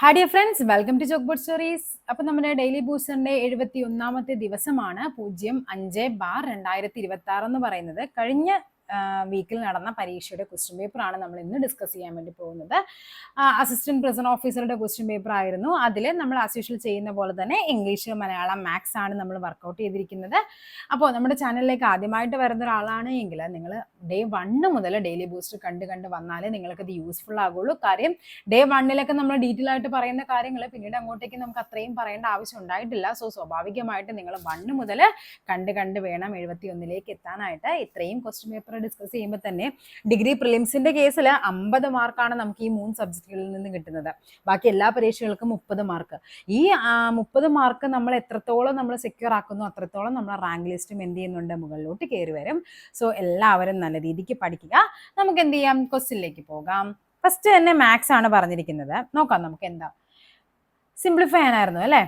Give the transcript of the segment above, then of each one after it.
Hi dear friends welcome to chalk board stories അപ്പം നമ്മുടെ daily ബൂസ്റ്ററിന്റെ എഴുപത്തി ഒന്നാമത്തെ ദിവസമാണ്. പൂജ്യം അഞ്ച് ബാർ രണ്ടായിരത്തി ഇരുപത്തി ആറ് എന്ന് പറയുന്നത്. കഴിഞ്ഞ വീക്കിൽ നടന്ന പരീക്ഷയുടെ ക്വസ്റ്റ്യൻ ആണ് നമ്മൾ ഇന്ന് ഡിസ്കസ് ചെയ്യാൻ വേണ്ടി പോകുന്നത്. അസിസ്റ്റന്റ് പ്രസിഡന്റ് ഓഫീസറുടെ ക്വസ്റ്റ്യൻ പേപ്പർ ആയിരുന്നു. അതിൽ നമ്മൾ അസ്യൂഷ്യൽ ചെയ്യുന്ന പോലെ തന്നെ ഇംഗ്ലീഷ് മലയാളം മാത്സ് ആണ് നമ്മൾ വർക്കൗട്ട് ചെയ്തിരിക്കുന്നത്. അപ്പോൾ നമ്മുടെ ചാനലിലേക്ക് ആദ്യമായിട്ട് വരുന്ന ഒരാളാണ് എങ്കിൽ നിങ്ങൾ ഡേ വണ്ണ് മുതൽ ഡെയിലി ബൂസ്റ്റ് കണ്ട് കണ്ട് വന്നാലേ അത് യൂസ്ഫുൾ ആകുള്ളൂ കാര്യം ഡേ വണ്ണിലൊക്കെ നമ്മൾ ഡീറ്റെയിൽ ആയിട്ട് പറയുന്ന കാര്യങ്ങൾ പിന്നീട് അങ്ങോട്ടേക്ക് നമുക്ക് അത്രയും പറയേണ്ട ആവശ്യം ഉണ്ടായിട്ടില്ല. സോ സ്വാഭാവികമായിട്ട് നിങ്ങൾ വണ്ണ് മുതൽ കണ്ട് കണ്ട് വേണം എഴുപത്തി ഒന്നിലേക്ക് എത്താനായിട്ട്. ഇത്രയും ക്വസ്റ്റ്യൻ പേപ്പർ ഡിസ്കസ് ചെയ്യുമ്പോൾ തന്നെ ഡിഗ്രി പ്രിലിംസിന്റെ കേസിൽ അമ്പത് മാർക്കാണ് നമുക്ക് ഈ മൂന്ന് സബ്ജക്റ്റുകളിൽ നിന്ന് കിട്ടുന്നത്. ബാക്കി എല്ലാ പരീക്ഷകൾക്കും മുപ്പത് മാർക്ക് ഈ മുപ്പത് മാർക്ക് നമ്മൾ എത്രത്തോളം നമ്മൾ സെക്യൂർ ആക്കുന്നു അത്രത്തോളം നമ്മൾ റാങ്ക് ലിസ്റ്റും എന്ത് ചെയ്യുന്നുണ്ട് മുകളിലോട്ട് കയറി വരും. സോ എല്ലാവരും നല്ല രീതിക്ക് പഠിക്കുക. നമുക്ക് എന്ത് ചെയ്യാം? ക്വസ്റ്റിനിലേക്ക് പോകാം. ഫസ്റ്റ് തന്നെ മാത്സ് ആണ് പറഞ്ഞിരിക്കുന്നത്. നോക്കാം നമുക്ക് എന്താ? സിംപ്ലിഫൈ ആയിരുന്നു അല്ലേ?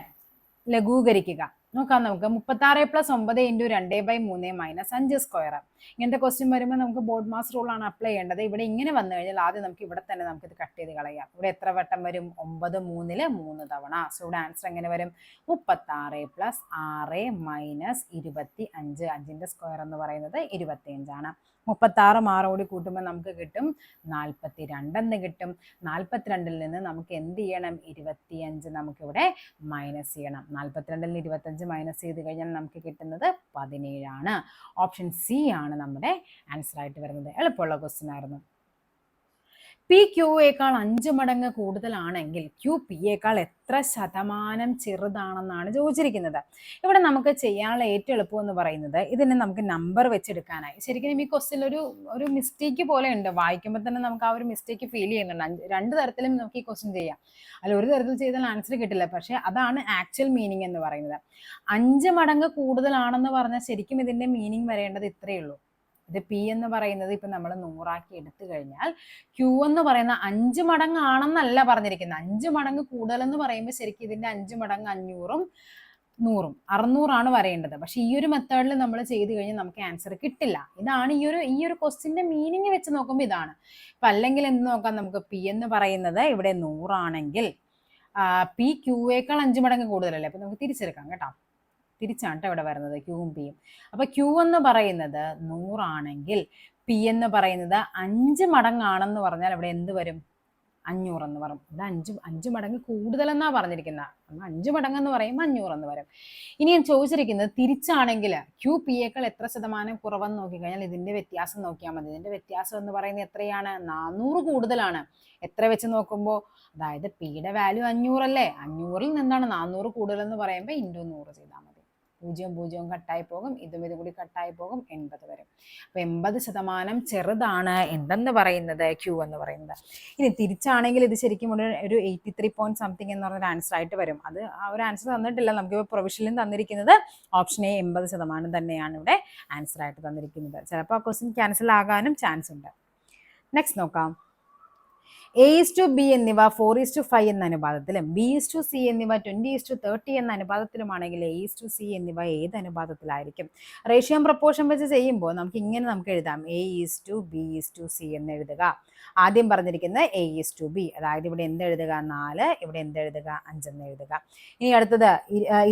ലഘൂകരിക്കുക. നോക്കാം നമുക്ക്. മുപ്പത്തി ആറ് പ്ലസ് ഒമ്പത് ഇന്റു രണ്ട് ബൈ മൂന്ന് മൈനസ് അഞ്ച് സ്ക്വയർ ഇങ്ങനത്തെ ക്വസ്റ്റ്യൻ വരുമ്പോൾ നമുക്ക് ബോർഡ് മാസ് റൂൾ ആണ് അപ്ലൈ ചെയ്യേണ്ടത്. ഇവിടെ ഇങ്ങനെ വന്നു കഴിഞ്ഞാൽ ആദ്യം നമുക്ക് ഇവിടെ തന്നെ നമുക്ക് ഇത് കട്ട് ചെയ്ത് കളയാം. ഇവിടെ എത്ര വട്ടം വരും? ഒമ്പത് മൂന്നിൽ മൂന്ന് തവണ. സോ ഇവിടെ ആൻസർ എങ്ങനെ വരും? മുപ്പത്തി ആറ് പ്ലസ് ആറ് മൈനസ് ഇരുപത്തി അഞ്ച് അഞ്ചിന്റെ സ്ക്വയർ എന്ന് പറയുന്നത് ഇരുപത്തി അഞ്ചാണ് മുപ്പത്താറ് മാറോടി കൂട്ടുമ്പോൾ നമുക്ക് കിട്ടും നാൽപ്പത്തി രണ്ടെന്ന് കിട്ടും. നാൽപ്പത്തിരണ്ടിൽ നിന്ന് നമുക്ക് എന്ത് ചെയ്യണം? ഇരുപത്തിയഞ്ച് നമുക്കിവിടെ മൈനസ് ചെയ്യണം. നാൽപ്പത്തിരണ്ടിൽ നിന്ന് ഇരുപത്തഞ്ച് മൈനസ് ചെയ്ത് കഴിഞ്ഞാൽ നമുക്ക് കിട്ടുന്നത് പതിനേഴാണ്. ഓപ്ഷൻ സി ആണ്. നമ്മുടെ ആൻസർ ആയിട്ട് വരുന്നത്. എളുപ്പമുള്ള ക്വസ്റ്റ്യൻ ആയിരുന്നു. പി ക്യൂയേക്കാൾ അഞ്ച് മടങ്ങ് കൂടുതലാണെങ്കിൽ ക്യു പിയേക്കാൾ എത്ര ശതമാനം ചെറുതാണെന്നാണ് ചോദിച്ചിരിക്കുന്നത്. ഇവിടെ നമുക്ക് ചെയ്യാനുള്ള ഏറ്റവും എളുപ്പം എന്ന് പറയുന്നത് ഇതിനെ നമുക്ക് നമ്പർ വെച്ചെടുക്കാനായി. ശരിക്കും ഈ ക്വസ്റ്റ്യൻ ഒരു ഒരു മിസ്റ്റേക്ക് പോലെ ഉണ്ട്. വായിക്കുമ്പോൾ തന്നെ നമുക്ക് ആ ഒരു മിസ്റ്റേക്ക് ഫീൽ ചെയ്യുന്നുണ്ട്. രണ്ട് തരത്തിലും നമുക്ക് ഈ ക്വസ്റ്റ്യൻ ചെയ്യാം. അല്ല ഒരു തരത്തിൽ ചെയ്താൽ ആൻസർ കിട്ടില്ല. പക്ഷേ അതാണ് ആക്ച്വൽ മീനിങ് എന്ന് പറയുന്നത്. അഞ്ച് മടങ്ങ് കൂടുതലാണെന്ന് പറഞ്ഞാൽ ശരിക്കും ഇതിന്റെ മീനിങ് വരേണ്ടത് ഇത്രയേ ഉള്ളൂ. ഇത് പി എന്ന് പറയുന്നത് ഇപ്പൊ നമ്മൾ നൂറാക്കി എടുത്തു കഴിഞ്ഞാൽ ക്യു എന്ന് പറയുന്ന അഞ്ച് മടങ്ങാണെന്നല്ല പറഞ്ഞിരിക്കുന്നത്. അഞ്ച് മടങ്ങ് കൂടുതലെന്ന് പറയുമ്പോൾ ശരിക്കും ഇതിന്റെ അഞ്ച് മടങ്ങ് അഞ്ഞൂറും നൂറും അറുന്നൂറാണ് വരേണ്ടത്. പക്ഷെ ഈ ഒരു മെത്തേഡിൽ നമ്മൾ ചെയ്ത് കഴിഞ്ഞാൽ നമുക്ക് ആൻസർ കിട്ടില്ല. ഇതാണ് ഈ ഒരു ഈ ഒരു ക്വസ്റ്റിന്റെ മീനിങ് വെച്ച് നോക്കുമ്പോൾ ഇതാണ്. ഇപ്പൊ അല്ലെങ്കിൽ എന്ന് നോക്കാം നമുക്ക് പി എന്ന് പറയുന്നത് ഇവിടെ നൂറാണെങ്കിൽ പി ക്യൂവേക്കാൾ അഞ്ച് മടങ്ങ് കൂടുതലല്ലേ? അപ്പൊ നമുക്ക് തിരിച്ചെടുക്കാം കേട്ടോ. തിരിച്ചാണ് ഇവിടെ വരുന്നത് ക്യൂവും പിയും അപ്പൊ ക്യൂ എന്ന് പറയുന്നത് നൂറാണെങ്കിൽ പി എന്ന് പറയുന്നത് അഞ്ച് മടങ്ങാണെന്ന് പറഞ്ഞാൽ ഇവിടെ എന്ത് വരും? അഞ്ഞൂറെന്ന് പറയും. ഇവിടെ അഞ്ച് അഞ്ച് മടങ്ങ് കൂടുതലെന്നാ പറഞ്ഞിരിക്കുന്നത് അഞ്ച് മടങ്ങ് എന്ന് പറയുമ്പോൾ അഞ്ഞൂറെന്ന് വരും. ഇനി ഞാൻ ചോദിച്ചിരിക്കുന്നത് തിരിച്ചാണെങ്കിൽ ക്യൂ പി എക്കാൾ എത്ര ശതമാനം കുറവെന്ന് നോക്കിക്കഴിഞ്ഞാൽ ഇതിന്റെ വ്യത്യാസം നോക്കിയാൽ മതി. ഇതിന്റെ വ്യത്യാസം എന്ന് പറയുന്നത് എത്രയാണ്? നാനൂറ് കൂടുതലാണ്. എത്ര വെച്ച് നോക്കുമ്പോൾ അതായത് പിയുടെ വാല്യൂ അഞ്ഞൂറല്ലേ? അഞ്ഞൂറിൽ നിന്നാണ് നാനൂറ് കൂടുതലെന്ന് പറയുമ്പോൾ ഇന്റു നൂറ് ചെയ്താൽ പൂജ്യം പൂജ്യവും കട്ടായി പോകും ഇതും ഇതും കൂടി കട്ടായി പോകും എൺപത് വരും. അപ്പൊ എൺപത് ശതമാനം ചെറുതാണ് എന്തെന്ന് പറയുന്നത്? ക്യൂ എന്ന് പറയുന്നത്. ഇനി തിരിച്ചാണെങ്കിൽ ഇത് ശരിക്കും ഒരു ഒരു എയ്റ്റി ത്രീ പോയിന്റ് സംതിങ് എന്ന് പറഞ്ഞൊരു ആൻസർ ആയിട്ട് വരും. അത് ആ ഒരു ആൻസർ തന്നിട്ടില്ല. നമുക്ക് ഇപ്പോൾ പ്രൊവിഷനിലും തന്നിരിക്കുന്നത് ഓപ്ഷൻ എ എൺപത് ശതമാനം തന്നെയാണ് ഇവിടെ ആൻസർ ആയിട്ട് തന്നിരിക്കുന്നത്. ചിലപ്പോൾ ആ ക്വസ്റ്റ്യൻ ക്യാൻസൽ ആകാനും ചാൻസ് ഉണ്ട്. നെക്സ്റ്റ് നോക്കാം. എ ഇസ് ടു ബി എന്നിവ ഫോർ ഇസ് ടു ഫൈവ് എന്ന അനുപാതത്തിലും ബി ഇസ് ടു സി എന്നിവ ട്വന്റി ഇസ് ടു തേർട്ടി എന്ന അനുപാതത്തിലുമാണെങ്കിൽ എ ഇസ് ടു സി എന്നിവ ഏത് അനുപാതത്തിലായിരിക്കും? റേഷ്യോ പ്രപ്പോർഷൻ വെച്ച് ചെയ്യുമ്പോൾ നമുക്ക് ഇങ്ങനെ നമുക്ക് എഴുതാം. A is to B is to C എന്ന് എഴുതുക. ആദ്യം പറഞ്ഞിരിക്കുന്നത് എ ഇസ് ടു ബി അതായത് ഇവിടെ എന്ത് എഴുതുക? നാല് ഇവിടെ എന്ത് എഴുതുക? അഞ്ചെന്ന് എഴുതുക. ഇനി അടുത്തത്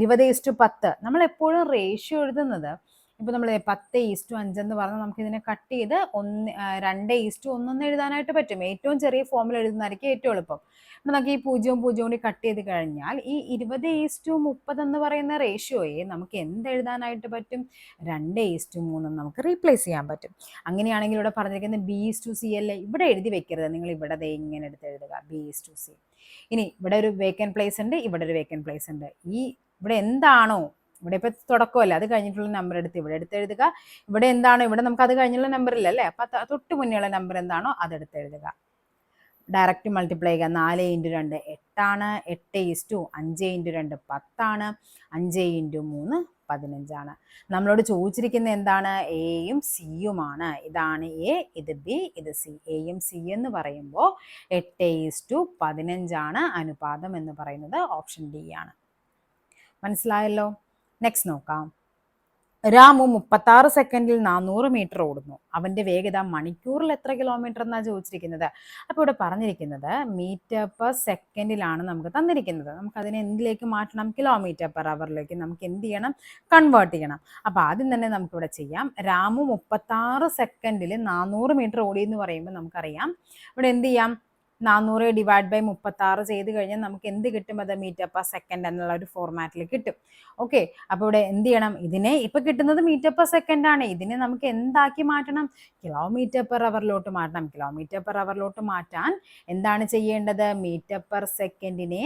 ഇരുപത് ഇസ് ടു പത്ത്. നമ്മൾ എപ്പോഴും റേഷ്യോ എഴുതുന്നത് ഇപ്പൊ നമ്മൾ പത്ത് ഈസ്റ്റു അഞ്ചെന്ന് പറഞ്ഞാൽ നമുക്ക് ഇതിനെ കട്ട് ചെയ്ത് ഒന്ന് രണ്ട് ഈസ്റ്റു ഒന്നൊന്ന് എഴുതാനായിട്ട് പറ്റും. ഏറ്റവും ചെറിയ ഫോമിൽ എഴുതുന്നതായിരിക്കും ഏറ്റവും എളുപ്പം. നമുക്ക് ഈ പൂജ്യവും പൂജ്യവും കൂടി കട്ട് ചെയ്ത് കഴിഞ്ഞാൽ ഈ ഇരുപത് ഈസ്റ്റു മുപ്പത് എന്ന് പറയുന്ന റേഷ്യോയെ നമുക്ക് എന്ത് എഴുതാനായിട്ട് പറ്റും? രണ്ട് ഈസ്റ്റു മൂന്നും നമുക്ക് റീപ്ലേസ് ചെയ്യാൻ പറ്റും. അങ്ങനെയാണെങ്കിൽ ഇവിടെ പറഞ്ഞിരിക്കുന്ന ബി ഈസ് ടു സി അല്ലേ? ഇവിടെ എഴുതി വെക്കരുത്. നിങ്ങൾ ഇവിടെ ഇങ്ങനെ എടുത്ത് എഴുതുക. B is to C. ഇനി ഇവിടെ ഒരു വേക്കൻ പ്ലേസ് ഉണ്ട് ഇവിടെ ഒരു വേക്കൻ പ്ലേസ് ഉണ്ട്. ഈ ഇവിടെ എന്താണോ ഇവിടെ ഇപ്പൊ തുടക്കമല്ല? അത് കഴിഞ്ഞിട്ടുള്ള നമ്പർ എടുത്ത് ഇവിടെ എടുത്ത് എഴുതുക. ഇവിടെ എന്താണോ? ഇവിടെ നമുക്ക് അത് കഴിഞ്ഞുള്ള നമ്പർ ഇല്ലല്ലേ അപ്പൊ തൊട്ട് മുന്നേയുള്ള നമ്പർ എന്താണോ അത് എടുത്ത് എഴുതുക. ഡയറക്റ്റ് മൾട്ടിപ്ലൈ ചെയ്യുക. നാല് ഇന്റു രണ്ട് എട്ടാണ്. എട്ട് ഈസ് ടു അഞ്ച് ഇന്റു രണ്ട് പത്താണ്. അഞ്ച് ഇന്റു മൂന്ന് പതിനഞ്ചാണ്. നമ്മളോട് ചോദിച്ചിരിക്കുന്ന എന്താണ്? എയും സിയുമാണ് ഇതാണ് എ ഇത് ബി ഇത് സി എയും സി എന്ന് പറയുമ്പോൾ എട്ട് ഈസ് ടു പതിനഞ്ചാണ്. അനുപാതം എന്ന് പറയുന്നത് ഓപ്ഷൻ ഡി ആണ്. മനസ്സിലായല്ലോ? നെക്സ്റ്റ് നോക്കാം. രാമു മുപ്പത്താറ് സെക്കൻഡിൽ നാനൂറ് മീറ്റർ ഓടുന്നു. അവന്റെ വേഗത മണിക്കൂറിൽ എത്ര കിലോമീറ്റർ എന്നാണ് ചോദിച്ചിരിക്കുന്നത്? അപ്പോൾ ഇവിടെ പറഞ്ഞിരിക്കുന്നത് മീറ്റർ പെർ സെക്കൻഡിലാണ് നമുക്ക് തന്നിരിക്കുന്നത്. നമുക്ക് അതിനെ എന്തിലേക്ക് മാറ്റണം? കിലോമീറ്റർ പെർ അവറിലേക്ക് നമുക്ക് എന്ത് ചെയ്യണം? കൺവേർട്ട് ചെയ്യണം. അപ്പോൾ ആദ്യം തന്നെ നമുക്കിവിടെ ചെയ്യാം. രാമു മുപ്പത്താറ് സെക്കൻഡിൽ നാനൂറ് മീറ്റർ ഓടി എന്ന് പറയുമ്പോൾ നമുക്കറിയാം. ഇവിടെ എന്ത് ചെയ്യാം? നാനൂറ് ഡിവൈഡ് ബൈ മുപ്പത്തി ആറ് ചെയ്ത് കഴിഞ്ഞാൽ നമുക്ക് എന്ത് കിട്ടും? അത് മീറ്റർ പെർ സെക്കൻഡ് എന്നുള്ള ഒരു ഫോർമാറ്റിൽ കിട്ടും. ഓക്കെ അപ്പോൾ ഇവിടെ എന്ത് ചെയ്യണം? ഇതിനെ ഇപ്പൊ കിട്ടുന്നത് മീറ്റർ പെർ സെക്കൻഡ് ആണ്. ഇതിനെ നമുക്ക് എന്താക്കി മാറ്റണം? കിലോമീറ്റർ പെർ അവറിലോട്ട് മാറ്റണം. കിലോമീറ്റർ പെർ അവറിലോട്ട് മാറ്റാൻ എന്താണ് ചെയ്യേണ്ടത്? മീറ്റർ പെർ സെക്കൻഡിനെ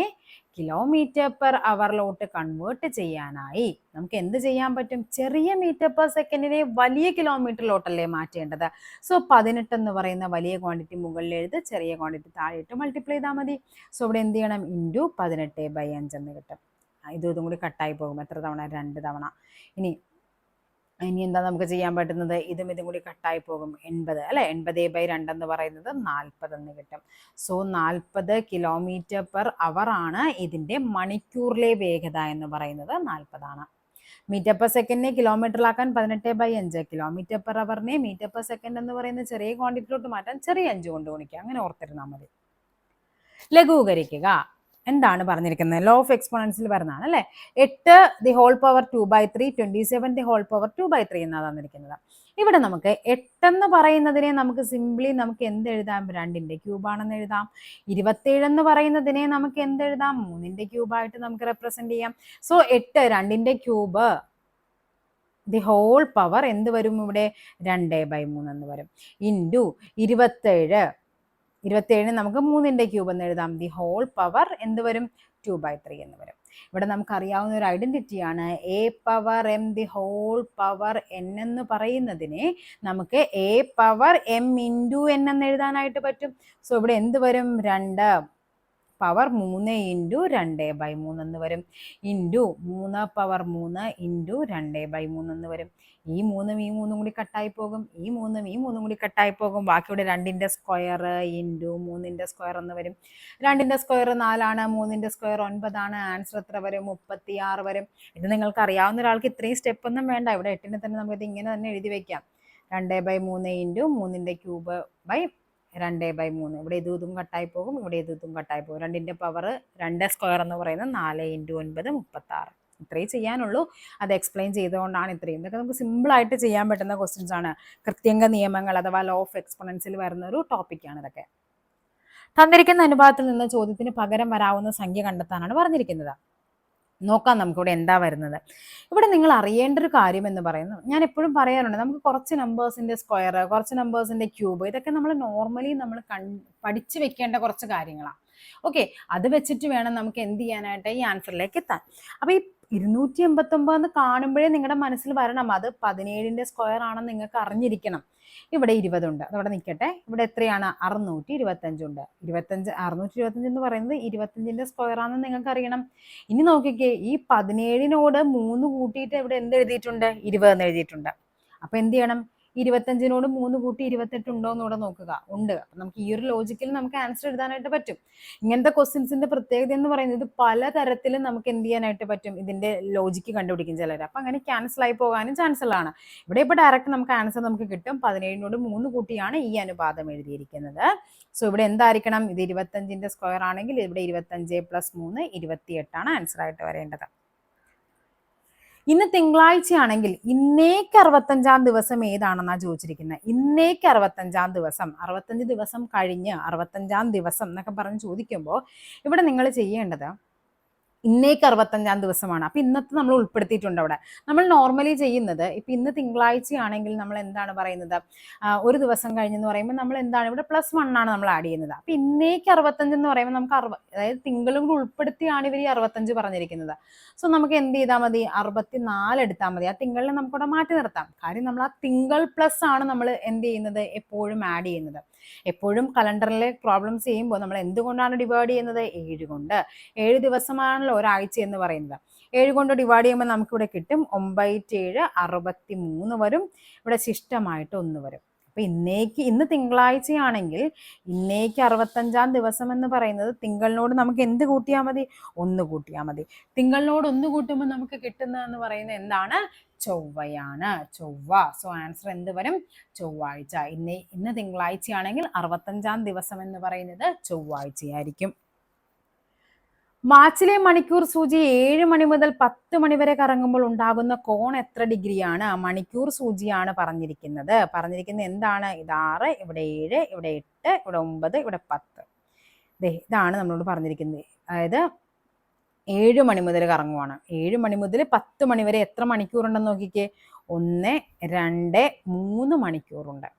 കിലോമീറ്റർ പെർ അവറിലോട്ട് കൺവേർട്ട് ചെയ്യാനായി. നമുക്ക് എന്ത് ചെയ്യാൻ പറ്റും? ചെറിയ മീറ്റർ പെർ സെക്കൻഡിനെ വലിയ കിലോമീറ്ററിലോട്ടല്ലേ മാറ്റേണ്ടത്? സോ പതിനെട്ട് എന്ന് പറയുന്ന വലിയ ക്വാണ്ടിറ്റി മുകളിൽ എഴുതി ചെറിയ ക്വാണ്ടിറ്റി താഴെയിട്ട് മൾട്ടിപ്ലൈ ചെയ്താൽ മതി. സോ ഇവിടെ എന്ത് ചെയ്യണം? ഇന്റു പതിനെട്ട് ബൈ അഞ്ച് എന്ന് കിട്ടും. ഇതും കൂടി കട്ടായി പോകും. എത്ര തവണ? രണ്ട് തവണ. ഇനി ഇനി എന്താ നമുക്ക് ചെയ്യാൻ പറ്റുന്നത്? ഇതും ഇതും കൂടി കട്ടായി പോകും. എൺപത് അല്ലെ? എൺപത് ബൈ രണ്ടെന്ന് പറയുന്നത് നാൽപ്പത് എന്ന് കിട്ടും. സോ നാൽപ്പത് കിലോമീറ്റർ പെർ അവർ ആണ് ഇതിന്റെ മണിക്കൂറിലെ വേഗത എന്ന് പറയുന്നത് നാൽപ്പതാണ് മീറ്റർ പെർ സെക്കൻഡിനെ കിലോമീറ്ററിലാക്കാൻ പതിനെട്ട് ബൈ അഞ്ച്. കിലോമീറ്റർ പെർ അവറിനെ മീറ്റർ പെർ സെക്കൻഡ് എന്ന് പറയുന്ന ചെറിയ ക്വാണ്ടിറ്റിയിലോട്ട് മാറ്റാൻ ചെറിയ അഞ്ച് കൊണ്ട് ഗുണിക്കുക. അങ്ങനെ ഓർത്തിരുന്നാൽ മതി. ലഘൂകരിക്കുക. എന്താണ് പറഞ്ഞിരിക്കുന്നത്? ലോ ഓഫ് എക്സ്പോണൻസിൽ വരുന്നതാണ് അല്ലേ? എട്ട് the whole power two by three twenty seven the whole power two by three എന്നാണ് തന്നിരിക്കുന്നത്. ഇവിടെ നമുക്ക് എട്ടെന്ന് പറയുന്നതിനെ നമുക്ക് സിംപ്ലി നമുക്ക് എന്ത് എഴുതാം? രണ്ടിന്റെ ക്യൂബാണെന്ന് എഴുതാം. ഇരുപത്തേഴ് എന്ന് പറയുന്നതിനെ നമുക്ക് എന്ത് എഴുതാം? മൂന്നിന്റെ ക്യൂബായിട്ട് നമുക്ക് റെപ്രസെന്റ് ചെയ്യാം. സോ എട്ട് രണ്ടിന്റെ ക്യൂബ് ദി ഹോൾ പവർ എന്ത് വരും ഇവിടെ? രണ്ട് ബൈ മൂന്ന് എന്ന് വരും. ഇന്റു ഇരുപത്തേഴ് ഇരുപത്തേഴിന് നമുക്ക് മൂന്നിന്റെ ക്യൂബ് എന്ന് എഴുതാം. ദി ഹോൾ പവർ എന്ത് വരും? ടു ബൈ ത്രീ എന്ന് വരും. ഇവിടെ നമുക്കറിയാവുന്ന ഒരു ഐഡന്റിറ്റിയാണ് A power M the whole power N എന്ന് പറയുന്നതിനെ നമുക്ക് A power M into N എന്ന് എഴുതാനായിട്ട് പറ്റും. സോ ഇവിടെ എന്ത് വരും? രണ്ട്. പവർ മൂന്ന് ഇന്റു രണ്ട് ബൈ മൂന്നെന്ന് വരും. ഇന്റു മൂന്ന് പവർ മൂന്ന് ഇന്റു രണ്ട് ബൈ മൂന്നെന്ന് വരും. ഈ മൂന്നും ഈ മൂന്നും കൂടി കട്ടായി പോകും. ഈ മൂന്നും ഈ മൂന്നും കൂടി കട്ടായി പോകും. ബാക്കി ഇവിടെ രണ്ടിന്റെ സ്ക്വയർ ഇന്റു മൂന്നിന്റെ സ്ക്വയർ എന്ന് വരും. രണ്ടിന്റെ സ്ക്വയർ നാലാണ് മൂന്നിന്റെ സ്ക്വയർ ഒൻപതാണ്. ആൻസർ എത്ര വരും? മുപ്പത്തി ആറ് വരും. ഇത് നിങ്ങൾക്ക് അറിയാവുന്ന ഒരാൾക്ക് ഇത്രയും സ്റ്റെപ്പ് ഒന്നും വേണ്ട. ഇവിടെ എട്ടിന് തന്നെ നമുക്കിത് ഇങ്ങനെ തന്നെ എഴുതി വയ്ക്കാം രണ്ട് ബൈ മൂന്ന് ഇന്റു മൂന്നിന്റെ ക്യൂബ് ബൈ രണ്ട് ബൈ മൂന്ന്. ഇവിടെ ഇതും ഇതും കട്ടായി പോകും ഇവിടെ ഇതും ഇതും കട്ടായി പോകും. രണ്ടിന്റെ പവർ രണ്ട് സ്ക്വയർ എന്ന് പറയുന്നത് നാല് ഇന്റു ഒൻപത് മുപ്പത്താറ്. ഇത്രയും ചെയ്യാനുള്ളൂ. അത് എക്സ്പ്ലെയിൻ ചെയ്തുകൊണ്ടാണ് ഇത്രയും. ഇതൊക്കെ നമുക്ക് സിമ്പിളായിട്ട് ചെയ്യാൻ പറ്റുന്ന ക്വസ്റ്റ്യൻസ് ആണ്. കൃത്യംഗ നിയമങ്ങൾ അഥവാ ലോ ഓഫ് എക്സ്പൊണൻസിൽ വരുന്ന ഒരു ടോപ്പിക്കാണ് ഇതൊക്കെ. തന്നിരിക്കുന്ന അനുപാതത്തിൽ നിന്ന് ചോദ്യത്തിന് പകരം വരാവുന്ന സംഖ്യ കണ്ടെത്താനാണ് പറഞ്ഞിരിക്കുന്നത്. നോക്കാം നമുക്കിവിടെ എന്താ വരുന്നത്. ഇവിടെ നിങ്ങൾ അറിയേണ്ട ഒരു കാര്യം എന്ന് പറയുന്നത് ഞാൻ എപ്പോഴും പറയാറുണ്ട് നമുക്ക് കുറച്ച് നമ്പേഴ്സിന്റെ സ്ക്വയർ കുറച്ച് നമ്പേഴ്സിന്റെ ക്യൂബ് ഇതൊക്കെ നമ്മൾ നോർമലി നമ്മൾ കൺ പഠിച്ചു വെക്കേണ്ട കുറച്ച് കാര്യങ്ങളാണ് ഓക്കെ അത് വെച്ചിട്ട് വേണം നമുക്ക് എന്ത് ചെയ്യാനായിട്ട് ഈ ആൻസറിലേക്ക് എത്താൻ. അപ്പൊ ഈ ഇരുന്നൂറ്റി എൺപത്തൊമ്പത് എന്ന് കാണുമ്പോഴേ നിങ്ങളുടെ മനസ്സിൽ വരണം. അത് പതിനേഴിന്റെ സ്ക്വയർ ആണെന്ന് നിങ്ങൾക്ക് അറിഞ്ഞിരിക്കണം. ഇവിടെ ഇരുപതുണ്ട്. അതവിടെ നിൽക്കട്ടെ ഇവിടെ എത്രയാണ്? അറുന്നൂറ്റി ഇരുപത്തഞ്ചുണ്ട് ഇരുപത്തഞ്ച് അറുന്നൂറ്റി ഇരുപത്തഞ്ച് എന്ന് പറയുന്നത് ഇരുപത്തഞ്ചിന്റെ സ്ക്വയർ ആണെന്ന് നിങ്ങൾക്ക് അറിയണം. ഇനി നോക്കിക്കേ ഈ പതിനേഴിനോട് മൂന്ന് കൂട്ടിയിട്ട് ഇവിടെ എന്ത് എഴുതിയിട്ടുണ്ട് ഇരുപത് എന്ന് എഴുതിയിട്ടുണ്ട്. അപ്പൊ എന്ത് ചെയ്യണം? ഇരുപത്തഞ്ചിനോട് മൂന്ന് കൂട്ടി ഇരുപത്തെട്ട് ഉണ്ടോ എന്ന് ഇവിടെ നോക്കുക. ഉണ്ട്. അപ്പൊ നമുക്ക് ഈ ഒരു ലോജിക്കിൽ നമുക്ക് ആൻസർ എഴുതാനായിട്ട് പറ്റും. ഇങ്ങനത്തെ ക്വസ്റ്റ്യൻസിന്റെ പ്രത്യേകത എന്ന് പറയുന്നത് പല തരത്തിലും നമുക്ക് എന്ത് ചെയ്യാനായിട്ട് പറ്റും? ഇതിന്റെ ലോജിക്ക് കണ്ടുപിടിക്കും ചിലർ. അപ്പൊ അങ്ങനെ ക്യാൻസൽ ആയി പോകാനും ചാൻസ് ഉള്ളതാണ്. ഇവിടെ ഇപ്പൊ ഡയറക്റ്റ് നമുക്ക് ആൻസർ നമുക്ക് കിട്ടും. പതിനേഴിനോട് മൂന്ന് കൂട്ടിയാണ് ഈ അനുപാതം എഴുതിയിരിക്കുന്നത്. സോ ഇവിടെ എന്തായിരിക്കണം? ഇത് ഇരുപത്തഞ്ചിന്റെ സ്ക്വയർ ആണെങ്കിൽ ഇവിടെ ഇരുപത്തഞ്ച് പ്ലസ് മൂന്ന് ഇരുപത്തിയെട്ടാണ് ആൻസർ ആയിട്ട് വരേണ്ടത്. ഇന്ന് തിങ്കളാഴ്ചയാണെങ്കിൽ ഇന്നേക്ക് അറുപത്തഞ്ചാം ദിവസം ഏതാണെന്നാണ് ചോദിച്ചിരിക്കുന്നത് ഇന്നേക്ക് അറുപത്തഞ്ചാം ദിവസം അറുപത്തഞ്ച് ദിവസം കഴിഞ്ഞ് അറുപത്തഞ്ചാം ദിവസം എന്നൊക്കെ പറഞ്ഞ് ചോദിക്കുമ്പോൾ ഇവിടെ നിങ്ങൾ ചെയ്യേണ്ടത് ഇന്നേക്ക് അറുപത്തഞ്ചാം ദിവസമാണ്. അപ്പൊ ഇന്നത്തെ നമ്മൾ ഉൾപ്പെടുത്തിയിട്ടുണ്ട് അവിടെ. നമ്മൾ നോർമലി ചെയ്യുന്നത് ഇപ്പൊ ഇന്ന് തിങ്കളാഴ്ചയാണെങ്കിൽ നമ്മൾ എന്താണ് പറയുന്നത്? ഒരു ദിവസം കഴിഞ്ഞെന്ന് പറയുമ്പോൾ നമ്മൾ എന്താണ്? ഇവിടെ പ്ലസ് വൺ ആണ് നമ്മൾ ആഡ് ചെയ്യുന്നത്. അപ്പൊ ഇന്നേക്ക് അറുപത്തഞ്ച് എന്ന് പറയുമ്പോൾ നമുക്ക് അറുപ അതായത് തിങ്കളും കൂടി ഉൾപ്പെടുത്തിയാണ് ഇവർ ഈ അറുപത്തഞ്ച് പറഞ്ഞിരിക്കുന്നത്. സോ നമുക്ക് എന്ത് ചെയ്താൽ മതി? അറുപത്തിനാല് എടുത്താൽ മതി. ആ തിങ്കളിനെ നമുക്കവിടെ മാറ്റി നിർത്താം. കാര്യം നമ്മൾ ആ തിങ്കൾ പ്ലസ് ആണ് നമ്മൾ എന്ത് ചെയ്യുന്നത്? എപ്പോഴും ആഡ് ചെയ്യുന്നത്. എപ്പോഴും കലണ്ടറിലെ പ്രോബ്ലംസ് ചെയ്യുമ്പോൾ നമ്മൾ എന്തുകൊണ്ടാണ് ഡിവൈഡ് ചെയ്യുന്നത്? ഏഴ് കൊണ്ട്. ഏഴ് ദിവസമാണല്ലോ ഒരാഴ്ച എന്ന് പറയുന്നത്. ഏഴ് കൊണ്ട് ഡിവൈഡ് ചെയ്യുമ്പോൾ നമുക്കിവിടെ കിട്ടും ഒമ്പത് ഏഴ് അറുപത്തി മൂന്ന് വരും. ഇവിടെ ശിഷ്ടമായിട്ട് ഒന്ന് വരും. അപ്പൊ ഇന്നേക്ക് ഇന്ന് തിങ്കളാഴ്ചയാണെങ്കിൽ ഇന്നേക്ക് അറുപത്തഞ്ചാം ദിവസം എന്ന് പറയുന്നത് തിങ്കളിനോട് നമുക്ക് എന്ത് കൂട്ടിയാൽ മതി? ഒന്ന് കൂട്ടിയാൽ മതി. തിങ്കളിനോട് ഒന്ന് കൂട്ടുമ്പോൾ നമുക്ക് കിട്ടുന്നതെന്ന് പറയുന്നത് എന്താണ്? ചൊവ്വയാണ്. ചൊവ്വ. സോ ആൻസർ എന്ത് വരും? ചൊവ്വാഴ്ച. ഇന്ന് ഇന്ന് തിങ്കളാഴ്ചയാണെങ്കിൽ അറുപത്തഞ്ചാം ദിവസം എന്ന് പറയുന്നത് ചൊവ്വാഴ്ചയായിരിക്കും. മാച്ചിലെ മണിക്കൂർ സൂചി ഏഴ് മണി മുതൽ പത്ത് മണി വരെ കറങ്ങുമ്പോൾ ഉണ്ടാകുന്ന കോൺ എത്ര ഡിഗ്രിയാണ്? ആ മണിക്കൂർ സൂചിയാണ് പറഞ്ഞിരിക്കുന്നത്. പറഞ്ഞിരിക്കുന്നത് എന്താണ്? ഇത് ആറ് ഇവിടെ ഏഴ് ഇവിടെ എട്ട് ഇവിടെ ഒമ്പത് ഇവിടെ പത്ത്. ദേ ഇതാണ് നമ്മളോട് പറഞ്ഞിരിക്കുന്നത്. അതായത് ഏഴ് മണി മുതൽ കറങ്ങുവാണ്. ഏഴ് മണി മുതൽ പത്ത് മണി വരെ എത്ര മണിക്കൂറുണ്ടെന്ന് നോക്കിക്കേ. ഒന്ന് രണ്ട് മൂന്ന് മണിക്കൂറുണ്ട്.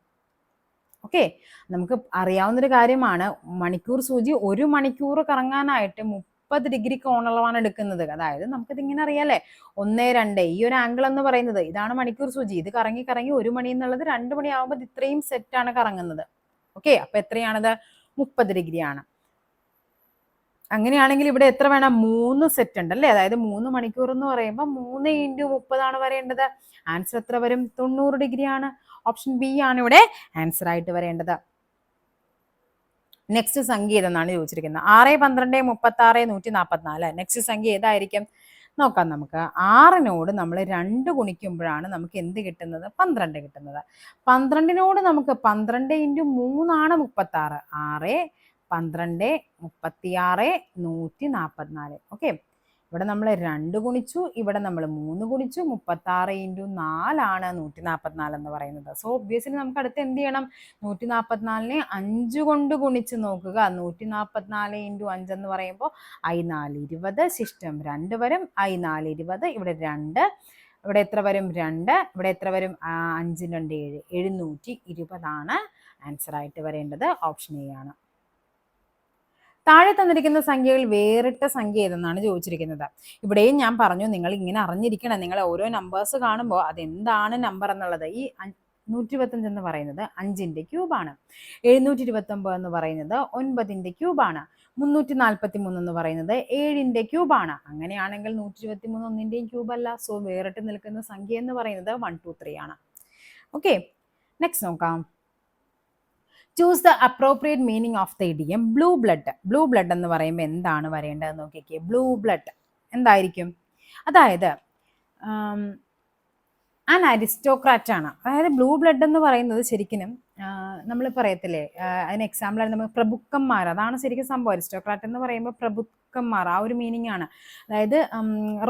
ഓക്കെ? നമുക്ക് അറിയാവുന്നൊരു കാര്യമാണ്. മണിക്കൂർ സൂചി ഒരു മണിക്കൂർ കറങ്ങാനായിട്ട് മുപ്പത് ഡിഗ്രി കോണളവാണ് എടുക്കുന്നത്. അതായത് നമുക്കിത് ഇങ്ങനെ അറിയാലേ. ഒന്ന് രണ്ട് ഈ ഒരു ആംഗിൾ എന്ന് പറയുന്നത്. ഇതാണ് മണിക്കൂർ സൂചി. ഇത് കറങ്ങി കറങ്ങി ഒരു മണി എന്നുള്ളത് രണ്ട് മണിയാവുമ്പോൾ ഇത് ഇത്രയും സെറ്റാണ് കറങ്ങുന്നത്. ഓക്കെ അപ്പൊ എത്രയാണത്? മുപ്പത് ഡിഗ്രിയാണ് അങ്ങനെയാണെങ്കിൽ ഇവിടെ എത്ര വേണം? മൂന്ന് സെറ്റ് ഉണ്ട് അല്ലേ? അതായത് മൂന്ന് മണിക്കൂർ എന്ന് പറയുമ്പോൾ മൂന്ന് ഇന്റു മുപ്പതാണ് വരേണ്ടത്. ആൻസർ എത്ര വരും? തൊണ്ണൂറ് ഡിഗ്രിയാണ് ഓപ്ഷൻ ബി ആണ് ഇവിടെ ആൻസർ ആയിട്ട് വരേണ്ടത്. നെക്സ്റ്റ് സംഖ്യ ഏതെന്നാണ് ചോദിച്ചിരിക്കുന്നത്? ആറ് പന്ത്രണ്ട് മുപ്പത്തി ആറ് നൂറ്റി നാൽപ്പത്തിനാല് നെക്സ്റ്റ് സംഖ്യ ഏതായിരിക്കും? നോക്കാം നമുക്ക്. ആറിനോട് നമ്മൾ രണ്ട് ഗുണിക്കുമ്പോഴാണ് നമുക്ക് എന്ത് കിട്ടുന്നത്? പന്ത്രണ്ട് കിട്ടുന്നത്. പന്ത്രണ്ടിനോട് നമുക്ക് പന്ത്രണ്ട് ഇന്റു മൂന്നാണ് മുപ്പത്തി ആറ് ആറ് പന്ത്രണ്ട് മുപ്പത്തിയാറ് നൂറ്റി നാൽപ്പത്തിനാല് ഓക്കെ ഇവിടെ നമ്മൾ രണ്ട് ഗുണിച്ചു ഇവിടെ നമ്മൾ മൂന്ന് ഗുണിച്ചു മുപ്പത്തി ആറ് ഇന്റു നാലാണ് നൂറ്റി നാൽപ്പത്തിനാല് എന്ന് പറയുന്നത്. സോ ഒബ്വിയസ്ലി നമുക്ക് അടുത്ത് എന്ത് ചെയ്യണം? നൂറ്റി നാൽപ്പത്തിനാലിനെ അഞ്ച് കൊണ്ട് ഗുണിച്ച് നോക്കുക. നൂറ്റി നാൽപ്പത്തിനാല് ഇന്റു അഞ്ച് എന്ന് പറയുമ്പോൾ ഐ നാല് ഇരുപത് സിസ്റ്റം രണ്ട് വരും ഐ നാല് ഇരുപത് ഇവിടെ രണ്ട് ഇവിടെ എത്ര വരും? രണ്ട് ഇവിടെ എത്ര വരും? അഞ്ചും രണ്ട് ഏഴ് എഴുന്നൂറ്റി ഇരുപതാണ് ആൻസർ ആയിട്ട് വരേണ്ടത്. ഓപ്ഷൻ എ ആണ്. താഴെ തന്നിരിക്കുന്ന സംഖ്യകൾ വേറിട്ട സംഖ്യ ഏതെന്നാണ് ചോദിച്ചിരിക്കുന്നത്. ഇവിടെയും ഞാൻ പറഞ്ഞു നിങ്ങൾ ഇങ്ങനെ അറിഞ്ഞിരിക്കണം. നിങ്ങൾ ഓരോ നമ്പേഴ്സ് കാണുമ്പോൾ അതെന്താണ് നമ്പർ എന്നുള്ളത്. ഈ നൂറ്റി ഇരുപത്തഞ്ച് എന്ന് പറയുന്നത് അഞ്ചിന്റെ ക്യൂബാണ് എഴുന്നൂറ്റി ഇരുപത്തൊമ്പത് എന്ന് പറയുന്നത് ഒൻപതിന്റെ ക്യൂബാണ് മുന്നൂറ്റി നാൽപ്പത്തി മൂന്ന് എന്ന് പറയുന്നത് ഏഴിന്റെ ക്യൂബാണ് അങ്ങനെയാണെങ്കിൽ നൂറ്റി ഇരുപത്തി മൂന്ന് ഒന്നിന്റെയും ക്യൂബല്ല സോ വേറിട്ട് നിൽക്കുന്ന സംഖ്യ എന്ന് പറയുന്നത് വൺ ടു ത്രീ ആണ്. ഓക്കെ നെക്സ്റ്റ് നോക്കാം. Choose the appropriate meaning of the idiom blue blood blue blood എന്ന് പറയുമ്പോൾ എന്താണ് വരേണ്ടത് നോക്കിക്കേ. ബ്ലൂ ബ്ലഡ് എന്തായിരിക്കും? അതായത് ആൻ അരിസ്റ്റോക്രാറ്റ് ആണ്. അതായത് ബ്ലൂ ബ്ലഡ് എന്ന് പറയുന്നത് ശരിക്കും നമ്മൾ പറയത്തില്ലേ അതിന് എക്സാമ്പിൾ നമ്മൾ പ്രഭുക്കന്മാർ. അതാണ് ശരിക്കും സംഭവം. അരിസ്റ്റോക്രാറ്റ് എന്ന് പറയുമ്പോൾ പ്രഭുക്കന്മാർ. ആ ഒരു മീനിങ് ആണ്. അതായത്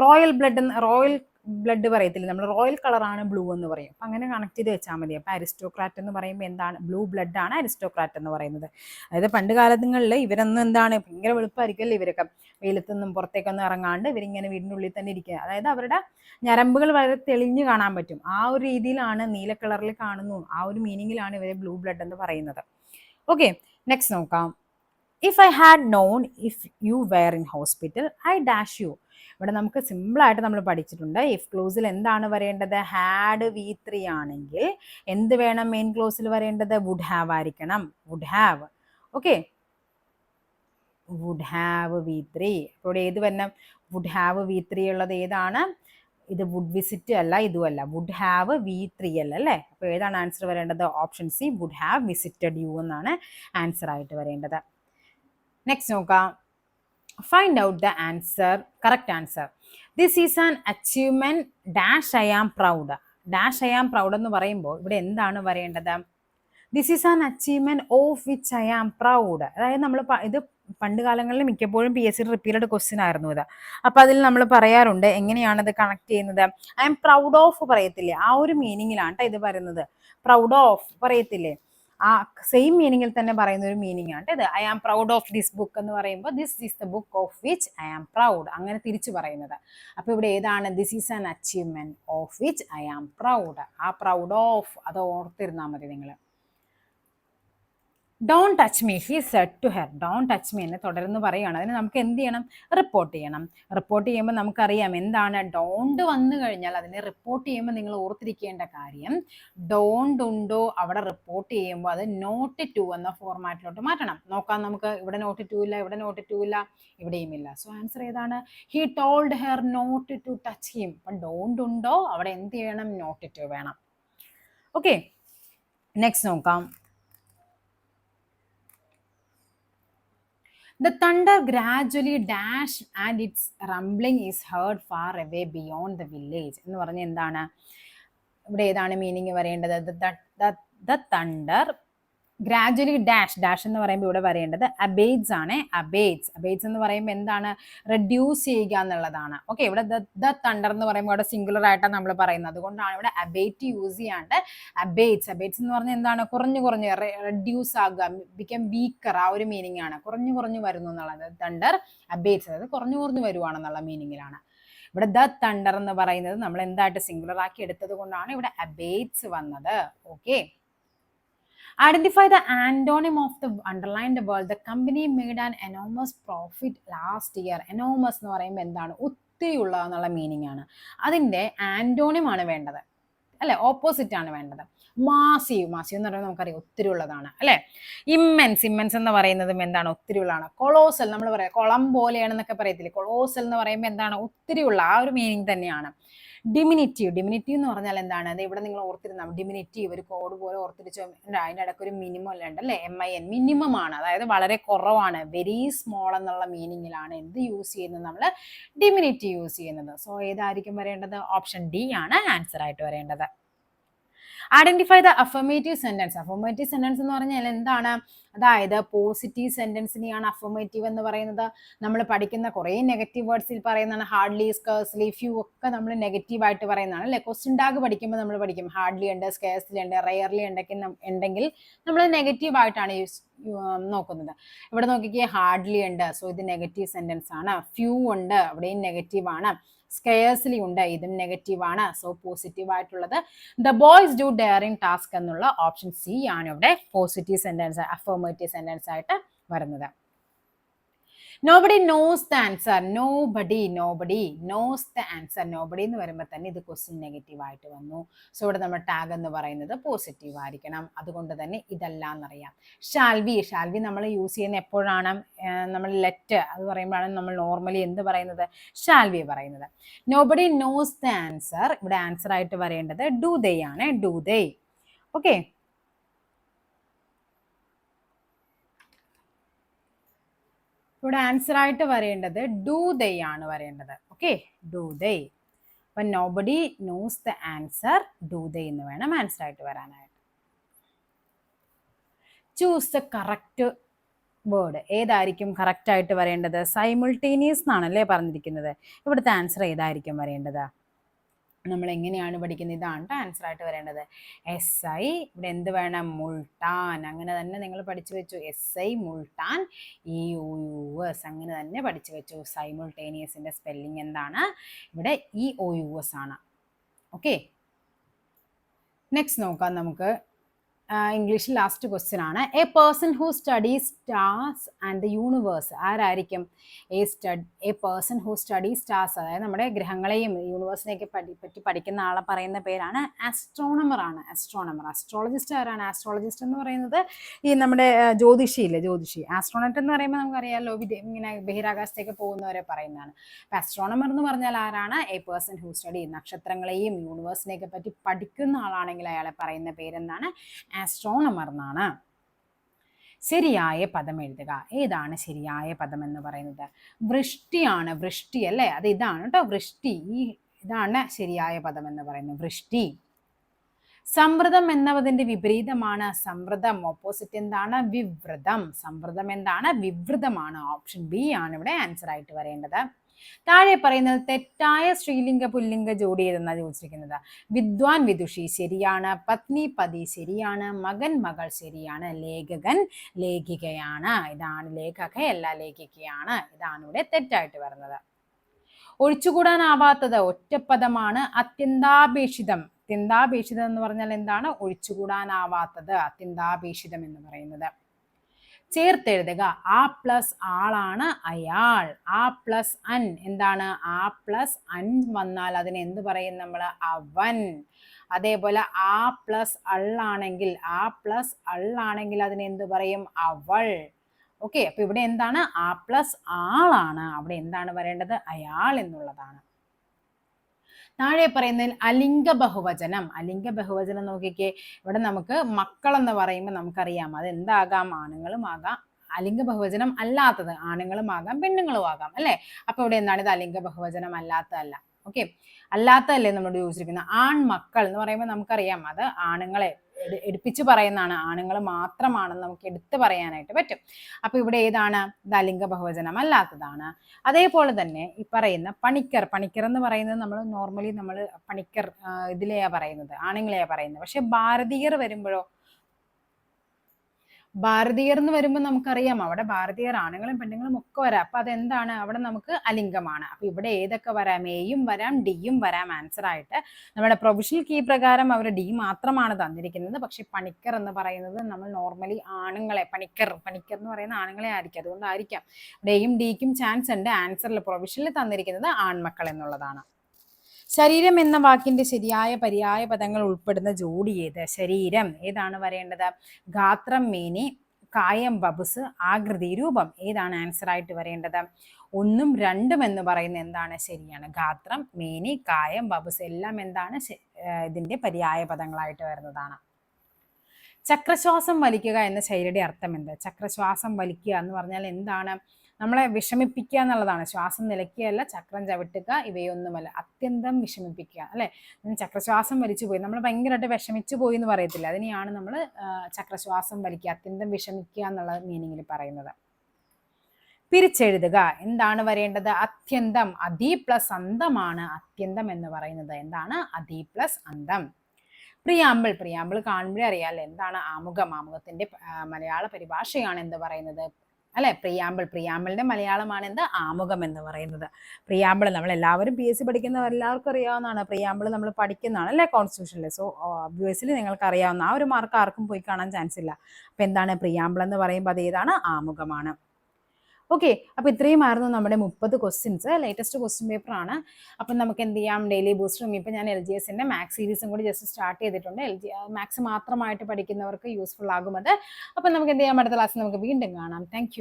റോയൽ ബ്ലഡ് റോയൽ ബ്ലഡ് പറയത്തില്ല. നമ്മൾ റോയൽ കളറാണ് ബ്ലൂ എന്ന് പറയും. അപ്പം അങ്ങനെ കണക്ട് ചെയ്ത് വെച്ചാൽ മതി. അപ്പം അരിസ്റ്റോക്രാറ്റ് എന്ന് പറയുമ്പോൾ എന്താണ്? ബ്ലൂ ബ്ലഡ് ആണ് അരിസ്റ്റോക്രാറ്റ് എന്ന് പറയുന്നത്. അതായത് പണ്ട് കാലങ്ങളിൽ ഇവരൊന്നും എന്താണ്? ഭയങ്കര വെളുപ്പായിരിക്കുമല്ലോ ഇവരൊക്കെ. വെയിലത്തൊന്നും പുറത്തേക്കൊന്നും ഇറങ്ങാണ്ട് ഇവരിങ്ങനെ ഉള്ളിൽ തന്നെ ഇരിക്കുക. അതായത് അവരുടെ ഞരമ്പുകൾ വളരെ തെളിഞ്ഞു കാണാൻ പറ്റും. ആ ഒരു രീതിയിലാണ് നീല കളറിൽ കാണുന്നു. ആ ഒരു മീനിങ്ങിലാണ് ഇവരെ ബ്ലൂ ബ്ലഡ് എന്ന് പറയുന്നത്. ഓക്കെ നെക്സ്റ്റ് നോക്കാം. If I had known if you were in hospital I dash you ഇവിടെ നമുക്ക് സിമ്പിളായിട്ട് നമ്മൾ പഠിച്ചിട്ടുണ്ട്. ഇഫ് ക്ലോസിൽ എന്താണ് വരേണ്ടത്? ഹാഡ് വി ത്രീ ആണെങ്കിൽ എന്ത് വേണം മെയിൻ ക്ലോസിൽ വരേണ്ടത്? വുഡ് ഹാവ് ആയിരിക്കണം. Would have okay would have V three അപ്പോൾ ഇവിടെ ഏത് വരണം? വുഡ് ഹാവ് വി ത്രീ ഉള്ളത് ഏതാണ്? ഇത് വുഡ് വിസിറ്റ് അല്ല ഇതുമല്ല വുഡ് ഹാവ് വി ത്രീ അല്ല അല്ലേ? അപ്പോൾ ഏതാണ് ആൻസർ വരേണ്ടത്? Option C would have visited you എന്നാണ് ആൻസർ ആയിട്ട് വരേണ്ടത്. നെക്സ്റ്റ് നോക്കാം. Find out the answer correct answer this is an achievement dash I am proud dash I am proud എന്ന് പറയുമ്പോൾ ഇവിടെ എന്താണ് വരേണ്ടത് this is an achievement of which I am proud അതായത് നമ്മൾ ഇത് പണ്ട് കാലങ്ങളിൽ മിക്കപ്പോഴും P S C repeated question ആയിരുന്നു ഇത്. അപ്പൊ അതിൽ നമ്മൾ പറയാറുണ്ട് എങ്ങനെയാണ് ഇത് കണക്ട് ചെയ്യുന്നത്? ഐ എം പ്രൗഡ് ഓഫ് പറയത്തില്ലേ? ആ ഒരു മീനിങ്ങിലാണ് ട്ടോ ഇത് പറയുന്നത് പ്രൗഡ് ഓഫ് പറയത്തില്ലേ? ആ സെയിം മീനിങ്ങിൽ തന്നെ പറയുന്ന ഒരു മീനിങ് ആണ്. ഇത് I am proud of this book എന്ന് പറയുമ്പോൾ this is the book of which I am proud അങ്ങനെ തിരിച്ചു പറയുന്നത്. അപ്പോൾ ഇവിടെ ഏതാണ്? This is an achievement of which I am proud ആ പ്രൗഡ് ഓഫ് അത് ഓർത്തിരുന്നാൽ മതി നിങ്ങൾ don't touch me he said to her don't touch me എന്ന് തുടർന്ന് പറയുകയാണ്. അതിന് നമുക്ക് എന്ത് ചെയ്യണം? റിപ്പോർട്ട് ചെയ്യണം. റിപ്പോർട്ട് ചെയ്യുമ്പോൾ നമുക്കറിയാം എന്താണ്? ഡോണ്ട് വന്നു കഴിഞ്ഞാൽ അതിനെ റിപ്പോർട്ട് ചെയ്യുമ്പോൾ നിങ്ങൾ ഓർത്തിരിക്കേണ്ട കാര്യം ഡോണ്ട് ഉണ്ടോ അവിടെ റിപ്പോർട്ട് ചെയ്യുമ്പോൾ അത് നോട്ട് ടു എന്ന ഫോർമാറ്റിലോട്ട് മാറ്റണം. നോക്കാം നമുക്ക് ഇവിടെ നോട്ട് ടു ഇല്ല ഇവിടെ നോട്ട് ടു ഇല്ല ഇവിടെയും ഇല്ല. സോ ആൻസർ ഏതാണ്? He told her not to touch him അപ്പം ഡോണ്ട് ഉണ്ടോ? അവിടെ എന്ത് ചെയ്യണം? നോട്ട് ടു വേണം. ഓക്കെ നെക്സ്റ്റ് നോക്കാം. The thunder gradually dashed and its rumbling is heard far away beyond the village. എന്ന് പറഞ്ഞ എന്താണ് ഇവിടെ ഏതാണ് മീനിങ് പറയേണ്ടത് the thunder gradually dash dash എന്ന് പറയുമ്പോൾ ഇവിടെ പറയേണ്ടത് അബേറ്റ്സ് ആണ്. അബേറ്റ്സ് അബേറ്റ്സ് എന്ന് പറയുമ്പോൾ എന്താണ്? റെഡ്യൂസ് ചെയ്യുക എന്നുള്ളതാണ്. ഓക്കെ ഇവിടെ ദ തണ്ടർ എന്ന് പറയുമ്പോൾ ഇവിടെ സിംഗുലർ ആയിട്ടാണ് നമ്മൾ പറയുന്നത്. അതുകൊണ്ടാണ് ഇവിടെ അബേറ്റ് യൂസ് ചെയ്യാണ്ട് അബേറ്റ്സ് അബേറ്റ്സ് എന്ന് പറഞ്ഞാൽ എന്താണ്? കുറഞ്ഞു കുറഞ്ഞ് റെഡ്യൂസ് ആകുക ബിക്കം വീക്കർ ആ ഒരു മീനിങ് ആണ്. കുറഞ്ഞു കുറഞ്ഞു വരുന്നു എന്നുള്ളത്. തണ്ടർ അബേറ്റ്സ് അതായത് കുറഞ്ഞു കുറഞ്ഞു വരുവാണെന്നുള്ള മീനിങ്ങിലാണ് ഇവിടെ ദ തണ്ടർ എന്ന് പറയുന്നത് നമ്മൾ എന്തായിട്ട് സിംഗുലർ ആക്കി എടുത്തത് കൊണ്ടാണ് ഇവിടെ അബേറ്റ്സ് വന്നത്. Okay Identify the antonym of the underlined word. The company made an enormous profit last year. Enormous എന്ന് പറയുമ്പോൾ എന്താണ് ഒത്തിരി ഉള്ള എന്നുള്ള മീനിങ് ആണ് അതിന്റെ ആന്റോണിം ആണ് വേണ്ടത് അല്ലെ ഓപ്പോസിറ്റ് ആണ് വേണ്ടത് മാസീവ് മാസീവ് എന്ന് പറയുന്നത് നമുക്കറിയാം ഒത്തിരി ഉള്ളതാണ് അല്ലെ? ഇമ്മൻസ് ഇമ്മൻസ് എന്ന് പറയുന്നതും എന്താണ്? ഒത്തിരി ഉള്ളതാണ്. കൊളോസൽ നമ്മൾ പറയാം. കുളം പോലെയാണെന്നൊക്കെ പറയത്തില്ലേ? കൊളോസൽ എന്ന് പറയുമ്പോൾ എന്താണ്? ഒത്തിരി ഉള്ള ആ ഒരു മീനിങ് തന്നെയാണ്. ഡിമിനിറ്റീവ് ഡിമിനിറ്റീവ് എന്ന് പറഞ്ഞാൽ എന്താണ്? അത് ഇവിടെ നിങ്ങൾ ഓർത്തിരുന്ന? ഡിമിനിറ്റീവ് ഒരു കോഡ് പോലെ ഓർത്തിരിച്ച്? അതിന്റെ ഇടയ്ക്ക് ഒരു മിനിമം അല്ല? ഉണ്ടല്ലേ? എം ഐ എൻ മിനിമം ആണ്. അതായത് വളരെ കുറവാണ്. വെരി സ്മോൾ എന്നുള്ള മീനിങ്ങിലാണ് എന്ത് യൂസ് ചെയ്യുന്നത് നമ്മൾ ഡിമിനിറ്റീവ് യൂസ് ചെയ്യുന്നത്. സോ ഏതായിരിക്കും വരേണ്ടത്? ഓപ്ഷൻ ഡി ആണ് ആൻസർ ആയിട്ട് വരേണ്ടത്. Identify the affirmative sentence affirmative sentence എന്ന് പറഞ്ഞാൽ എന്താണ്? അതായത് പോസിറ്റീവ് സെന്റൻസിനെയാണ് അഫർമേറ്റീവ് എന്ന് പറയുന്നത്. നമ്മൾ പഠിക്കുന്ന കുറേ നെഗറ്റീവ് വേർഡ്സിൽ പറയുന്നതാണ്. ഹാർഡ്ലി സ്കേഴ്സ്ലി ഫ്യൂ ഒക്കെ നമ്മൾ നെഗറ്റീവ് ആയിട്ട് പറയുന്നതാണ് അല്ലെ? ക്വസ്റ്റ്യൻ ടാഗ് പഠിക്കുമ്പോൾ നമ്മൾ പഠിക്കും. ഹാർഡ്ലി ഉണ്ട് സ്കേഴ്സ്ലി ഉണ്ട് റയർലി ഉണ്ടെങ്കിൽ ഉണ്ടെങ്കിൽ നമ്മൾ നെഗറ്റീവ് ആയിട്ടാണ് യൂസ് നോക്കുന്നത്. ഇവിടെ നോക്കിക്കേ ഹാർഡ്ലി ഉണ്ട്. സോ ഇത് നെഗറ്റീവ് സെന്റൻസ് ആണ്. ഫ്യൂ ഉണ്ട് അവിടെയും നെഗറ്റീവ് ആണ്. സ്കെയർസ്ലി ഉണ്ട്. ഇതും നെഗറ്റീവ് ആണ്. സോ പോസിറ്റീവ് ആയിട്ടുള്ളത്. The boys do daring task എന്നുള്ള ഓപ്ഷൻ സി ആണ് ഇവിടെ പോസിറ്റീവ് സെന്റൻസ് അഫോമേറ്റീവ് സെന്റൻസ് ആയിട്ട് വരുന്നത്. Nobody knows the answer nobody nobody knows the answer nobody എന്ന് വരുമ്പോൾ തന്നെ ഇത് ക്വസ്റ്റ്യൻ നെഗറ്റീവ് ആയിട്ട് വന്നു. സോ ഇവിടെ നമ്മൾ ടാഗ് എന്ന് പറയുന്നത് പോസിറ്റീവ് ആയിരിക്കണം. അതുകൊണ്ട് തന്നെ ഇതല്ല എന്നറിയാം ഷാൽവി ഷാൽവി നമ്മൾ യൂസ് ചെയ്യുന്ന എപ്പോഴാണ്? നമ്മൾ ലെറ്റ് അത് പറയുമ്പോഴാണ് നമ്മൾ നോർമലി എന്ത് പറയുന്നത്? ഷാൽവി പറയുന്നത്? നോബഡി നോസ് ദ ആൻസർ ഇവിടെ ആൻസർ ആയിട്ട് വരേണ്ടത് ഡു ദേ ആണ്. ഡു ദേ ഓക്കെ ഇവിടെ ആൻസർ ആയിട്ട് വരേണ്ടത് ഡു ദേ ആണ് വരേണ്ടത്. ഓക്കെ ഡു ദേ അപ്പൊ nobody knows the answer do they എന്ന് വേണം ആൻസർ ആയിട്ട് വരാനായിട്ട്. ചൂസ് ദ കറക്റ്റ് വേർഡ് ഏതായിരിക്കും കറക്റ്റ് ആയിട്ട് വരേണ്ടത്? സൈമിൾട്ടേനിയസ് എന്നാണല്ലേ പറഞ്ഞിരിക്കുന്നത്. ഇവിടുത്തെ ആൻസർ ഏതായിരിക്കും വരേണ്ടത്? നമ്മൾ എങ്ങനെയാണ് പഠിക്കുന്നത്? ഇതാണ് ആൻസർ ആയിട്ട് വരേണ്ടത്. എസ് ഐ ഇവിടെ എന്ത് വേണം? മുൾട്ടാൻ. അങ്ങനെ തന്നെ നിങ്ങൾ പഠിച്ചു വെച്ചു. എസ് ഐ മുൾട്ടാൻ. ഇ യു യു എസ് അങ്ങനെ തന്നെ പഠിച്ചു വെച്ചു. സൈമുൾട്ടേനിയസിന്റെ സ്പെല്ലിംഗ് എന്താണ്? ഇവിടെ ഇ ഒ യു എസ് ആണ്. ഓക്കെ നെക്സ്റ്റ് നോക്കാം നമുക്ക്. ഇംഗ്ലീഷിൽ ലാസ്റ്റ് ക്വസ്റ്റ്യൻ ആണ്. A person who study stars and the universe ആരായിരിക്കും? A stud a person who study stars അതായത് നമ്മുടെ ഗ്രഹങ്ങളെയും യൂണിവേഴ്സിനെയൊക്കെ പഠി പറ്റി പഠിക്കുന്ന ആളെ പറയുന്ന പേരാണ് ആസ്ട്രോണമർ ആണ്. ആസ്ട്രോണമർ ആസ്ട്രോളജിസ്റ്റ് ആരാണ്? ആസ്ട്രോളജിസ്റ്റ് എന്ന് പറയുന്നത് ഈ നമ്മുടെ ജ്യോതിഷിയില്ലേ? ജ്യോതിഷി. ആസ്ട്രോണറ്റ് എന്ന് പറയുമ്പോൾ നമുക്കറിയാമല്ലോ വിദേ ഇങ്ങനെ ബഹിരാകാശത്തേക്ക് പോകുന്നവരെ പറയുന്നതാണ്. അപ്പം ആസ്ട്രോണമർ എന്ന് പറഞ്ഞാൽ ആരാണ്? എ പേഴ്സൺ ഹു സ്റ്റഡി നക്ഷത്രങ്ങളെയും യൂണിവേഴ്സിനെയൊക്കെ പറ്റി പഠിക്കുന്ന ആളാണെങ്കിൽ അയാളെ പറയുന്ന പേരെന്താണ്? ആസ്ട്രോണമർ എന്നാണ് ശരിയായ പദം എഴുതുക. ഏതാണ് ശരിയായ പദം എന്ന് പറയുന്നത്? വൃഷ്ടിയാണ്. വൃഷ്ടി അല്ലേ? അത് ഇതാണ് കേട്ടോ വൃഷ്ടി. ഇതാണ് ശരിയായ പദം എന്ന് പറയുന്നത്. വൃഷ്ടി. സമൃദ്ധം എന്നതിന്റെ വിപരീതമാണ്. സമൃദ്ധം ഓപ്പോസിറ്റ് എന്താണ്? വിവൃതം. സമൃദ്ധം എന്താണ്? വിവൃതമാണ്. ഓപ്ഷൻ ബി ആണ് ഇവിടെ ആൻസർ ആയിട്ട് വരേണ്ടത്. താഴെ പറയുന്നത് തെറ്റായ സ്ത്രീലിംഗ പുല്ലിംഗ ജോഡി ഏതെന്നാണ് ചോദിച്ചിരിക്കുന്നത്? വിദ്വാൻ വിദുഷി ശരിയാണ് പത്നി പതി ശരിയാണ് മകൻ മകൾ ശരിയാണ് ലേഖകൻ ലേഖികയാണ്. ഇതാണ് ലേഖകയല്ല ലേഖികയാണ്. ഇതാണ് ഇവിടെ തെറ്റായിട്ട് വരുന്നത്. ഒഴിച്ചുകൂടാനാവാത്തത് ഒറ്റപ്പദമാണ് അത്യന്താപേക്ഷിതം. അത്യന്താപേക്ഷിതം എന്ന് പറഞ്ഞാൽ എന്താണ്? ഒഴിച്ചുകൂടാനാവാത്തത് അത്യന്താപേക്ഷിതം എന്ന് പറയുന്നത്. ചേർത്തെഴുതുക. ആ പ്ലസ് ആളാണ് അയാൾ. ആ പ്ലസ് അൻ. എന്താണ്? ആ പ്ലസ് അൻ വന്നാൽ അതിന് എന്ത് പറയും നമ്മൾ അവൻ. അതേപോലെ ആ പ്ലസ് അള്ളാണെങ്കിൽ ആ പ്ലസ് അള്ളാണെങ്കിൽ അതിന് എന്ത് പറയും? അവൾ. ഓക്കെ അപ്പൊ ഇവിടെ എന്താണ്? ആ പ്ലസ് ആളാണ്. അവിടെ എന്താണ് വരേണ്ടത്? അയാൾ എന്നുള്ളതാണ്. താഴെ പറയുന്നതിൽ അലിംഗ ബഹുവചനം അലിംഗ ബഹുവചനം നോക്കിക്കേ ഇവിടെ നമുക്ക് മക്കൾ എന്ന് പറയുമ്പോൾ നമുക്കറിയാം. അത് എന്താകാം ആണുങ്ങളും ആകാം. അലിംഗ ബഹുവചനം അല്ലാത്തത് ആണുങ്ങളും ആകാം പെണ്ണുങ്ങളും ആകാം അല്ലെ? അപ്പൊ ഇവിടെ എന്താണ് ഇത്? അലിംഗ ബഹുവചനം അല്ലാത്തതല്ല. ഓക്കെ? അല്ലാത്തതല്ലേ നമ്മൾ ചോദിച്ചിരിക്കുന്നത്? ആൺമക്കൾ എന്ന് പറയുമ്പോൾ നമുക്കറിയാം അത് ആണുങ്ങളെ എടുപ്പിച്ച് പറയുന്നതാണ്. ആണുങ്ങൾ മാത്രമാണെന്ന് നമുക്ക് എടുത്തു പറയാനായിട്ട് പറ്റും. അപ്പൊ ഇവിടെ ഏതാണ്? ദലിംഗ ബഹുവചനം അല്ലാത്തതാണ്. അതേപോലെ തന്നെ ഈ പറയുന്ന പണിക്കർ പണിക്കർ എന്ന് പറയുന്നത് നമ്മൾ നോർമലി നമ്മൾ പണിക്കർ ഇതിലെയാ പറയുന്നത്. ആണുങ്ങളെയാ പറയുന്നത്. പക്ഷെ ഭാരതീയർ വരുമ്പോഴോ ഭാരതീയർ എന്ന് വരുമ്പോൾ നമുക്കറിയാം. അവിടെ ഭാരതീയർ ആണുങ്ങളും പെണ്ണുങ്ങളും ഒക്കെ വരാം. അപ്പൊ അതെന്താണ്? അവിടെ നമുക്ക് അലിംഗമാണ്. അപ്പൊ ഇവിടെ ഏതൊക്കെ വരാം? എയും വരാം ഡിയും വരാം. ആൻസർ ആയിട്ട് നമ്മുടെ പ്രൊഫഷണൽ കീ പ്രകാരം അവർ ഡി മാത്രമാണ് തന്നിരിക്കുന്നത്. പക്ഷെ പണിക്കർ എന്ന് പറയുന്നത് നമ്മൾ നോർമലി ആണുങ്ങളെ പണിക്കർ പണിക്കർ എന്ന് പറയുന്ന ആണുങ്ങളെ ആയിരിക്കും. അതുകൊണ്ടായിരിക്കാം. ഡേയും ഡിക്കും ചാൻസ് ഉണ്ട്. ആൻസറിൽ പ്രൊവിഷനിൽ തന്നിരിക്കുന്നത് ആൺമക്കൾ എന്നുള്ളതാണ്. ശരീരം എന്ന വാക്കിന്റെ ശരിയായ പര്യായ പദങ്ങൾ ഉൾപ്പെടുന്ന ജോഡി ഏത്? ശരീരം. ഏതാണ് വരേണ്ടത്? ഗാത്രം മേനി കായം ബബുസ് ആകൃതി രൂപം. ഏതാണ് ആൻസർ ആയിട്ട് വരേണ്ടത്? ഒന്നും രണ്ടും എന്ന് പറയുന്നത് എന്താണ്? ശരിയാണ്. ഗാത്രം മേനി കായം ബബുസ് എല്ലാം എന്താണ്? ഇതിന്റെ പര്യായ പദങ്ങളായിട്ട് വരുന്നതാണ്. ചക്രശ്വാസം വലിക്കുക എന്ന ശൈലിയുടെ അർത്ഥം എന്താ? ചക്രശ്വാസം വലിക്കുക എന്ന് പറഞ്ഞാൽ എന്താണ്? നമ്മളെ വിഷമിപ്പിക്കുക എന്നുള്ളതാണ്. ശ്വാസം നിലയ്ക്കുകയല്ല ചക്രം ചവിട്ടുക ഇവയൊന്നുമല്ല. അത്യന്തം വിഷമിപ്പിക്കുക അല്ലെ? ചക്രശ്വാസം വലിച്ചു പോയി നമ്മൾ ഭയങ്കരമായിട്ട് വിഷമിച്ചു പോയി എന്ന് പറയത്തില്ല. അതിനെയാണ് നമ്മൾ ചക്രശ്വാസം വലിക്കുക അത്യന്തം വിഷമിക്കുക എന്നുള്ള മീനിങ്ങിൽ പറയുന്നത്. പിരിച്ചെഴുതുക. എന്താണ് വരേണ്ടത്? അത്യന്തം അതി പ്ലസ് അന്തമാണ് അത്യന്തം എന്ന് പറയുന്നത്. എന്താണ്? അതി പ്ലസ് അന്തം. പ്രിയാമ്പിൾ. പ്രിയാമ്പിൾ കാണുമ്പോഴേ അറിയാമല്ലോ എന്താണ് ആമുഖം? ആമുഖത്തിന്റെ മലയാള പരിഭാഷയാണ് എന്ത് പറയുന്നത്? അല്ലെ? പ്രിയാമ്പിൾ പ്രിയാമ്പിളിന്റെ മലയാളമാണ് എന്ത്? ആമുഖം എന്ന് പറയുന്നത്. പ്രിയാമ്പിൾ നമ്മൾ എല്ലാവരും പി എസ് സി പഠിക്കുന്നവർ എല്ലാവർക്കും അറിയാവുന്നതാണ്. പ്രിയാമ്പിൾ നമ്മൾ പഠിക്കുന്നതാണ് അല്ലെ? കോൺസ്റ്റിറ്റ്യൂഷനിൽ സോ ഒബ്വിയസ്ലി നിങ്ങൾക്ക് അറിയാവുന്ന ആ ഒരു മാർക്ക് ആർക്കും പോയി കാണാൻ ചാൻസ് ഇല്ല. അപ്പൊ എന്താണ്? പ്രിയാമ്പിൾ എന്ന് പറയുമ്പോൾ അത് ഏതാണ്? ആമുഖമാണ്. ഓക്കെ അപ്പൊ ഇത്രയുമായിരുന്നു നമ്മുടെ മുപ്പത് ക്വസ്റ്റ്യൻസ് ലേറ്റസ്റ്റ് ക്വസ്റ്റ്യൻ പേപ്പർ ആണ്. അപ്പം നമുക്ക് എന്ത് ചെയ്യാം? ഡെയിലി ബൂസ്റ്ററും ഇപ്പം ഞാൻ എൽ ജി എസിന്റെ മാത്സ് സീരീസും കൂടി ജസ്റ്റ് സ്റ്റാർട്ട് ചെയ്തിട്ടുണ്ട്. എൽ ജി മാത്സ് മാത്രമായിട്ട് പഠിക്കുന്നവർക്ക് യൂസ്ഫുൾ ആകും അത് അപ്പം നമുക്ക് എന്ത് ചെയ്യാം? അടുത്ത ക്ലാസ്സിൽ നമുക്ക് വീണ്ടും കാണാം. താങ്ക്